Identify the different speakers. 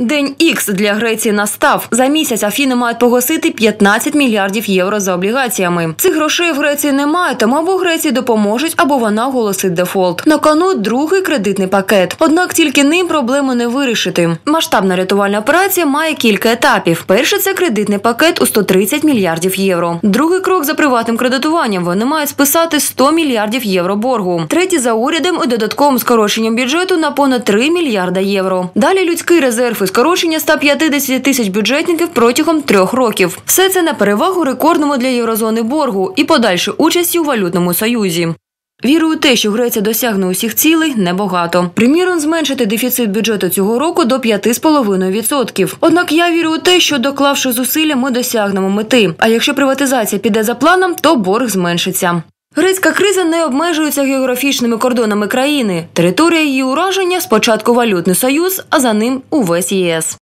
Speaker 1: День Ікс для Греції настав. За місяць Афіни мають погасити 15 мільярдів євро за облігаціями. Цих грошей в Греції немає, тому або Греції допоможуть, або вона оголосить дефолт. На кону другий кредитний пакет. Однак тільки ним проблему не вирішити. Масштабна рятувальна операція має кілька етапів. Перший це кредитний пакет у 130 мільярдів євро. Другий крок за приватним кредитуванням. Вони мають списати 100 мільярдів євро боргу. Третій за урядом і додатковим скороченням бюджету на понад 3 мільярда євро. Далі людський резерв скорочення 150 тисяч бюджетників протягом трьох років. Все це на перевагу рекордному для єврозони боргу і подальшої участі у валютному союзі. Вірю у те, що Греція досягне усіх цілей, небагато. Приміром, зменшити дефіцит бюджету цього року до 5,5%. Однак я вірю у те, що доклавши зусилля, ми досягнемо мети. А якщо приватизація піде за планом, то борг зменшиться. Грецька криза не обмежується географічними кордонами країни. Територія її ураження спочатку валютний союз, а за ним увесь ЄС.